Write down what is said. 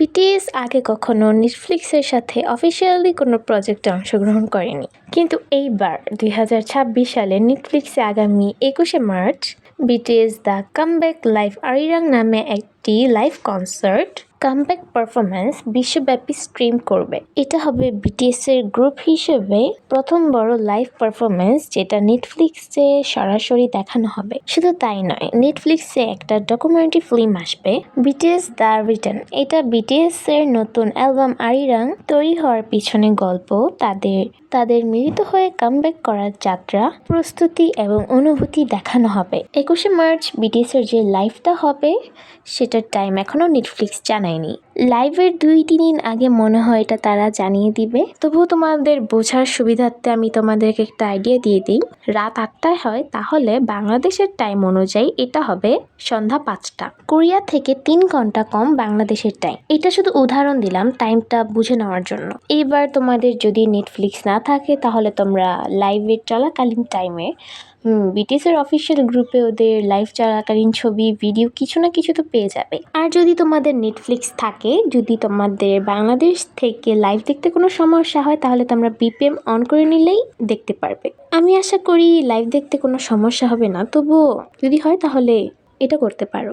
BTS আগে কখনো নেটফ্লিক্সের সাথে অফিসিয়ালি কোনো প্রজেক্টে অংশগ্রহণ করেনি। কিন্তু এইবার দুই হাজার ছাব্বিশ সালে নেটফ্লিক্সে আগামী একুশে March BTS the comeback life Arirang নামে একটি লাইভ কনসার্ট কামব্যাক পারফরমেন্স বিশ্বব্যাপী স্ট্রিম করবে। এটা হবে বিটিএস এর গ্রুপ হিসেবে প্রথম বড় লাইভ পারফরমেন্স যেটা নেটফ্লিক্সে সরাসরি দেখানো হবে। শুধু তাই নয় নেটফ্লিক্সে একটা ডকুমেন্টারি ফিল্ম আসবে বিটিএস দ্য রিটার্ন এটা বিটিএস এর নতুন অ্যালবাম আরিরাং তৈরি হওয়ার পিছনে গল্প, তাদের তাদের মিলিত হয়ে কামব্যাক করার যাত্রা, প্রস্তুতি এবং অনুভূতি দেখানো হবে। একুশে মার্চ বিটিএস এর যে লাইভটা হবে টাইম এখনও নেটফ্লিক্স জানায়নি। লাইভের দুই তিন দিন আগে মনে হয় এটা তারা জানিয়ে দিবে। তবুও তোমাদের বোঝার সুবিধার্থে আমি তোমাদেরকে একটা আইডিয়া দিয়ে দিই। রাত আটটায় হয়, তাহলে বাংলাদেশের টাইম অনুযায়ী এটা হবে সন্ধ্যা পাঁচটা। কোরিয়া থেকে তিন ঘণ্টা কম বাংলাদেশের টাইম এটা শুধু উদাহরণ দিলাম টাইমটা বুঝে নেওয়ার জন্য। এবার তোমাদের যদি নেটফ্লিক্স না থাকে, তাহলে তোমরা লাইভের চলাকালীন টাইমে বিটিএসের অফিসিয়াল গ্রুপে ওদের লাইভ চলাকালীন ছবি ভিডিও কিছু না কিছু তো পেয়ে যাবে। আর যদি তোমাদের নেটফ্লিক্স থাকে যদি তোমাদের বাংলাদেশ থেকে লাইভ দেখতে কোনো সমস্যা হয়, তাহলে তোমরা বিপিএম অন করে নিলেই দেখতে পারবে। আমি আশা করি লাইভ দেখতে কোনো সমস্যা হবে না, তবুও যদি হয় তাহলে এটা করতে পারো।